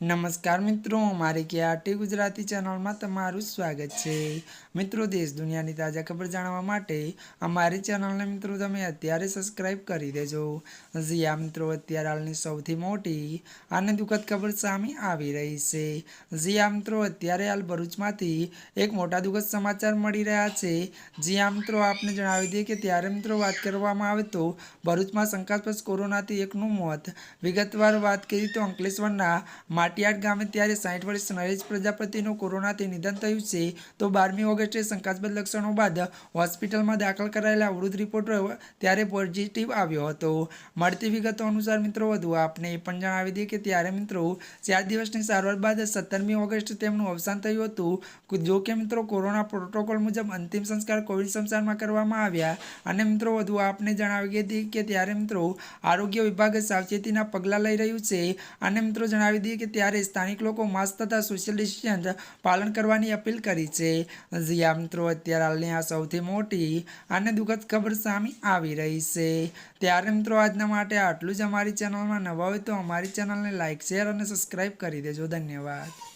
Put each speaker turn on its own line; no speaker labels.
નમસ્કાર મિત્રો, મારી કે આરટી ગુજરાતી ચેનલમાં તમારું સ્વાગત છે. મિત્રો, દેશ દુનિયાની તાજા ખબર જાણવા માટે અમારી ચેનલને મિત્રો તમે અત્યારે સબસ્ક્રાઇબ કરી દેજો. જી આ મિત્રો, અત્યારે હાલની સૌથી મોટી અને દુઃખદ ખબર સામે આવી રહી છે. જી આ મિત્રો, અત્યારે હાલ ભરૂચમાંથી એક મોટા દુઃખદ સમાચાર મળી રહ્યા છે. જી આ મિત્રો, આપને જણાવી દઈએ કે ત્યારે મિત્રો વાત કરવામાં આવે તો ભરૂચમાં શંકાસ્પદ કોરોનાથી એકનું મોત. વિગતવાર વાત કરી તો અંકલેશ્વરના માટિયાડ ગામે ત્યારે સાઠ વર્ષ નરેશ પ્રજાપતિનું કોરોનાથી નિધન થયું છે, તો બારમી ઓગસ્ટે શંકાસ્પદ લક્ષણો બાદ હોસ્પિટલમાં દાખલ કરાયેલા અવૃદ્ધ રિપોર્ટ ત્યારે પોઝિટિવ આવ્યો હતો. મળતી વિગતો અનુસાર મિત્રો, વધુ આપને એ પણ જણાવી દઈએ કે ત્યારે મિત્રો, ચાર દિવસની સારવાર બાદ સત્તરમી ઓગસ્ટ તેમનું અવસાન થયું હતું. જો કે મિત્રો, કોરોના પ્રોટોકોલ મુજબ અંતિમ સંસ્કાર કોવિડ સંસારમાં કરવામાં આવ્યા. અને મિત્રો, વધુ આપને જણાવી દઈએ કે ત્યારે મિત્રો, આરોગ્ય વિભાગ સાવચેતીના પગલાં લઈ રહ્યું છે. અને મિત્રો, જણાવી દઈએ કે ત્યારે સ્થાનિક લોકો માસ્ક તથા સોશિયલ ડિસ્ટન્સ પાલન કરવાની અપીલ કરી છે. જ્યાં મિત્રો, અત્યારે હાલની આ સૌથી મોટી અને દુઃખદ ખબર સામે આવી રહી છે. ત્યારે મિત્રો, આજના માટે આટલું જ અમારી ચેનલમાં નવા હોય તો અમારી ચેનલને લાઇક શેર અને સબસ્ક્રાઈબ કરી દેજો. ધન્યવાદ.